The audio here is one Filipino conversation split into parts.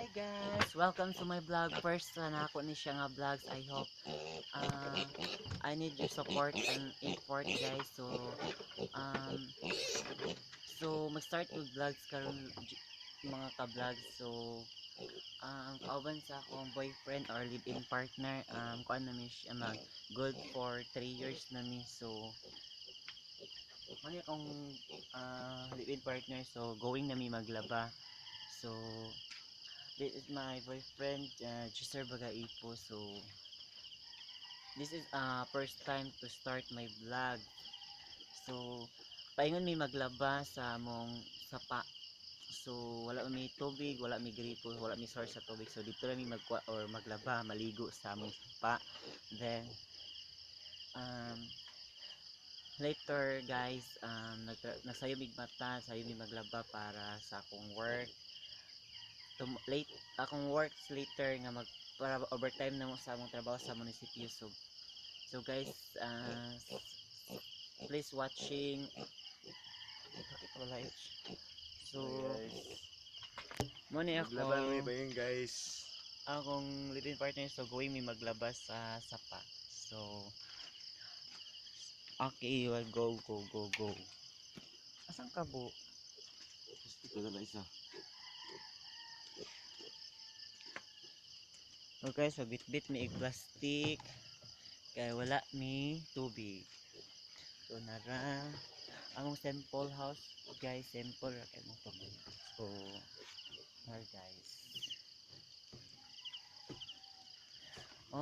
Hi guys! Welcome to my vlog. First na ako ni siya nga vlogs. I hope uh, I need your support and effort guys. So um so mag-start yung vlogs karon mga ka-vlogs. So um kauban sa akong boyfriend or live-in partner um kuan na mi siya mag good for 3 years na mi. So Mali akong uh, live-in partner so going na mi maglaba. So this is my boyfriend uh, Gisar Bagaipo so this is uh first time to start my vlog. So paingon mi maglaba sa among sapa. So wala mi tubig wala mi gripo wala mi source sa tubig. So dito lang mi or maglaba maligo sa among sapa. Then um later guys um nagsayo mig mata sayo mi maglaba para sa akong work tum- late akong works later nga mag para overtime na mo sa among trabaho sa munisipyo. So so guys uh, please watching. So mo ni ako. Laban mo ba yun guys? akong living partner so going mi maglabas sa sapa so okay well go go go go. Asan ka bu Ito na lang isa. Okay, so bit-bit mi ig plastic. Kaya wala mi tubig. So nara among simple house guys, simple ra kay mo. So nara guys.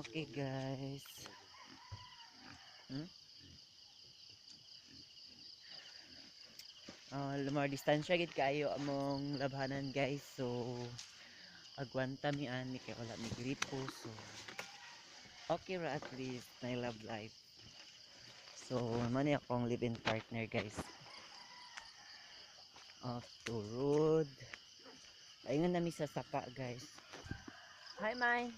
Okay guys. Hmm? Ah, lumar distansya gid kayo among labhanan guys. So agwanta mi ani kay wala mi gripo so okay ra at least na love life. So mani akong live-in partner guys. Off to road. Ayun na mi sa sapa guys. Hi Mai.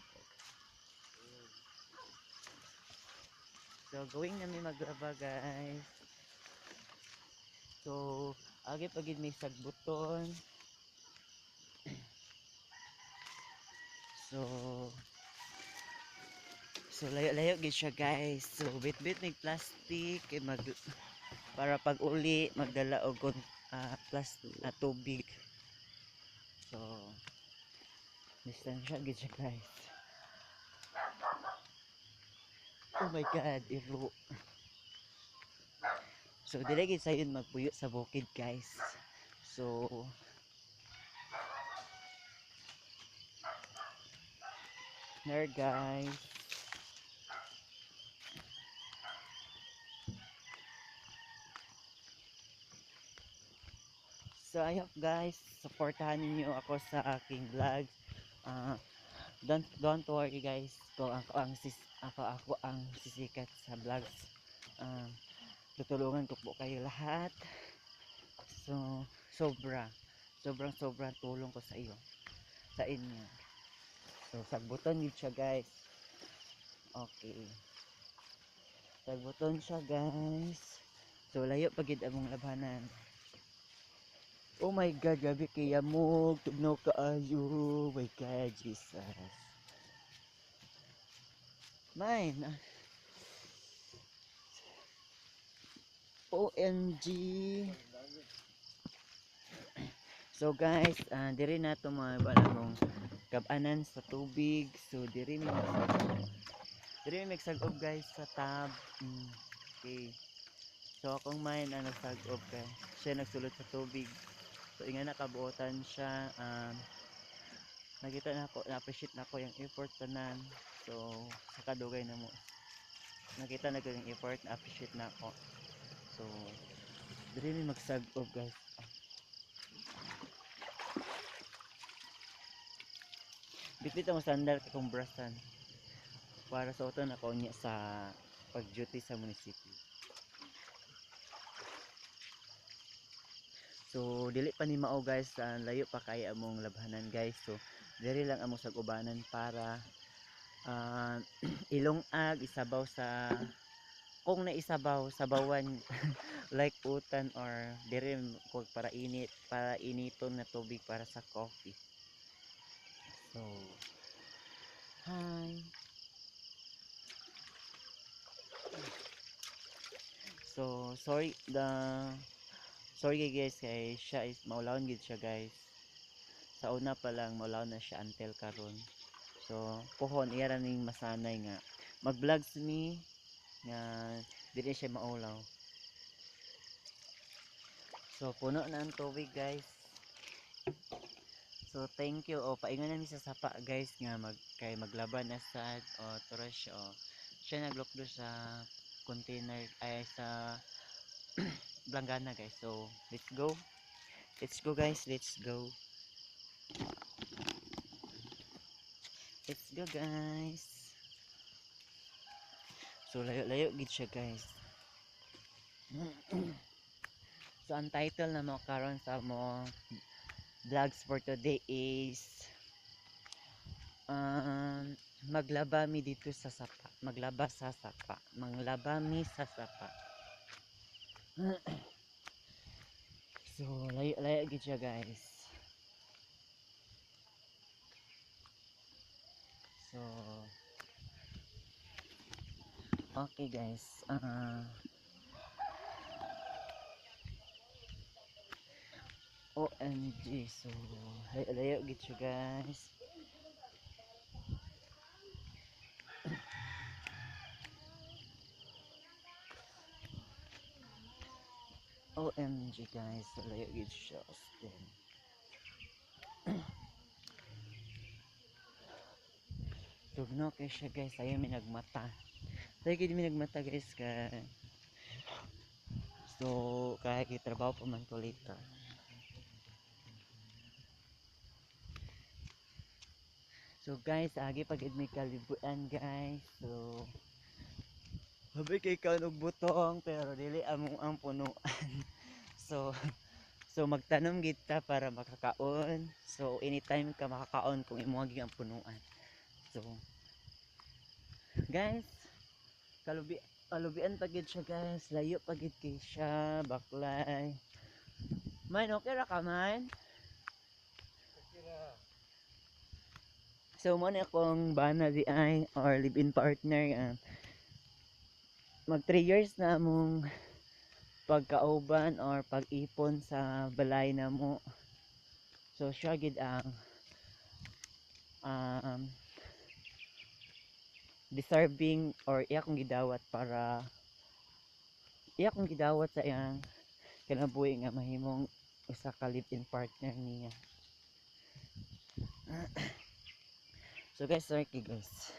So going na mi maglaba guys. So agi pagid mi sagbuton So So layo-layo gid siya guys. So bit-bit mig plastic kay mag para pag uli magdala og kon ah, plastic na tubig. So distansya gid siya guys. Oh my god, iro. So dili gid sayon magpuyo sa bukid guys. So There guys. So I hope guys supportahan niyo ako sa aking vlog. Ah, don't don't worry guys. Ko ako ang sis ako ako ang sisikat sa vlogs. Ah, tutulungan ko po kayo lahat. So sobra sobrang sobrang tulong ko sa iyo sa inyo. So, sagbuton yun siya, guys. Okay. Sagbuton siya, guys. So, layo pagid among labanan. Oh my God, gabi kaya mo. Tugnaw ka ayo. Oh my God, Jesus. Mine. OMG. So guys, uh, diri na to mga balamong kabanan sa tubig. So diri mi diri mi magsag-ob guys sa tab. Mm, okay. So akong main ang nagsag-ob kay siya nagsulod sa tubig. So inga nakabuotan siya um nakita na ako na-appreciate na ako yung effort tanan. So sa kadugay na mo. Nakita na ko yung effort, na-appreciate na ako. So diri mi magsag-ob guys. Bitbit ang sandal kung brasan. Para sa uton ako niya sa pag-duty sa munisipyo so dili pa ni mao guys. Sa layo pa kay among labhanan guys. So diri lang among sagubanan para ah, ilong ag isabaw sa kung naisabaw sabawan like utan or diri para init para initon na tubig para sa coffee So, hi. So, sorry the sorry guys kay siya is maulawon gid siya guys. Sa una pa lang maulawon na siya until karon. So, pohon iya ra ning masanay nga mag-vlogs me nga dili siya maulaw. So, puno na ang tubig guys. So, thank you. O, paingon na mi sa sapa guys nga mag kay maglaban na sad o siya o. Siya naglokdo sa container ay sa Blangana guys. So, let's go. Let's go guys. Let's go. Let's go guys. So, layo-layo gid siya guys. so, ang title na mo karon sa mo vlogs for today is um, maglaba mi dito sa sapa. Maglaba sa sapa. Manglaba mi sa sapa. so, layo-layo gid siya guys. So, okay guys. Uh, OMG. So, layo-layo gid siya guys. OMG guys, layo gid siya. Then, Tugno kay siya guys, ayaw mi nagmata. Ayaw gid mi nagmata guys ka. So, kay trabaho pa man ko later. So guys, agi pag may kalibuan guys. So, Habi kay kanog butong pero dili among ang punuan. so so magtanom kita para makakaon. So anytime ka makakaon kung imo ang punuan. So guys, kalubi kalubian pa gid siya guys. Layo pa gid kay siya, baklay. Man, okay ra ka man? So mo na akong bana di ay or live-in partner. ah mag 3 years na mong pagkauban or pag-ipon sa balay na mo so siya gid ang um, deserving or iya kong gidawat para iya kong gidawat sa iyang kinabuhi nga mahimong usa ka live-in partner niya so guys sorry kay guys.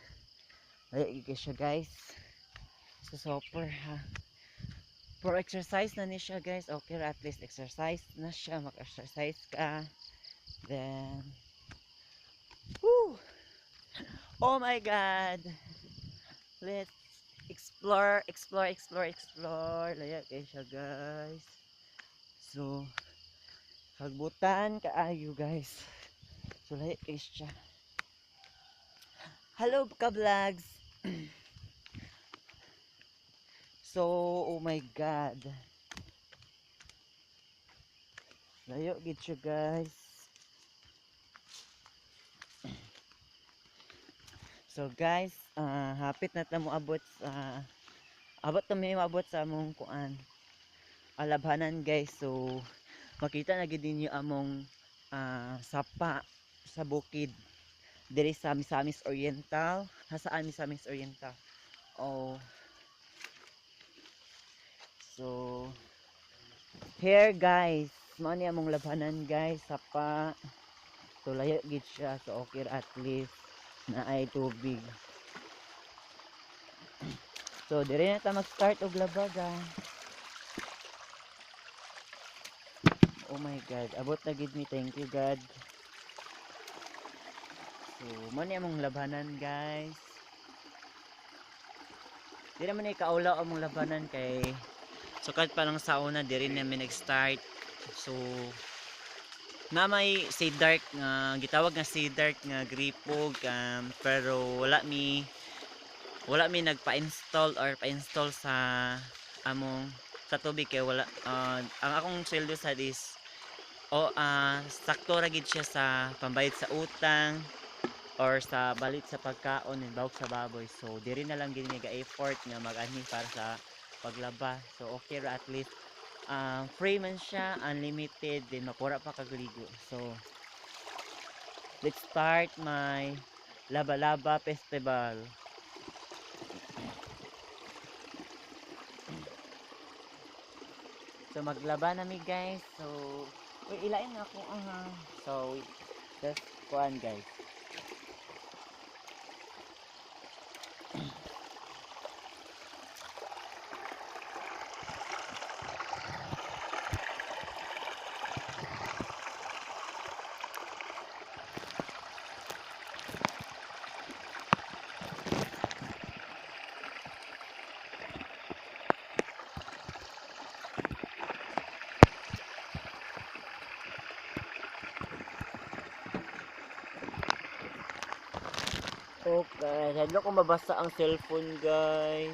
Layo kay siya guys. So super ha for exercise na ni siya guys. Okay at least exercise na siya. Mag exercise ka. Then whew, oh my god. Let's explore explore explore explore. Laya kay siya guys. So kagbutan kaayo guys. So laya kay siya hello ka vlogs So, oh my god. Layo gid siya, guys. So, guys, ah, hapit na ta mo abot sa abot na may maabot sa among kuan. Alabhanan, guys. So, makita na gid ninyo among ah, sapa sa bukid diri sa Misamis Oriental. Hasaan Misamis Oriental? Oh, So, here guys, mao ni among labanan guys, sapa. So, layo gid siya. So, okay at least na ay tubig. So, dire na ta mag-start og labaga. Oh my God, abot na gid mi. Thank you God. So, mao ni among labanan guys. Di naman ni kaulaw among labanan kay Sukat pa lang sa una, di rin namin nag-start. So, na may say dark nga gitawag nga say dark nga gripog um, pero wala mi wala mi nagpa-install or pa-install sa among sa tubig kay wala uh, ang akong sweldo sa is o ah sakto ra gid siya sa pambayad sa utang or sa balit sa pagkaon and bawog sa baboy. So diri na lang gini effort nga mag-ani para sa paglaba. So okay ra at least um, free man siya, unlimited, then mapura pa kagligo. So let's start my Laba-Laba Festival. So maglaba na mi guys. So Uy, ilain ako aha. So wait. Just kuan guys. Okay, hadlo ko mabasa ang cellphone guys.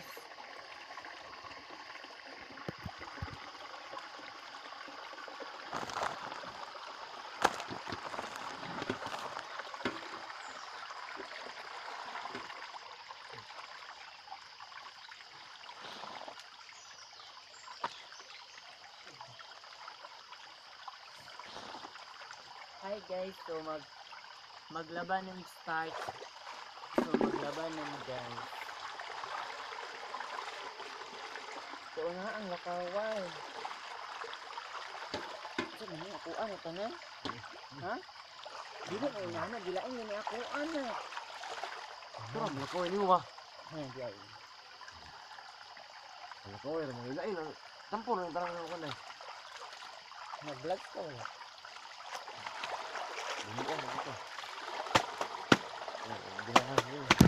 Hi guys, so mag maglaban ng start Na mo guys. So, na ang lakaway. So, nani ako ano tanan? Ha? Dili mo inana, dilain ni ako ana. Ito ra, mga kawin mo ba? Ha, di ay. Mga kawin, mga ilain. ang Tampo na tarang ng kanay. Nag-vlog ka wala. Hindi ka, hindi ka. Ginahan, yun.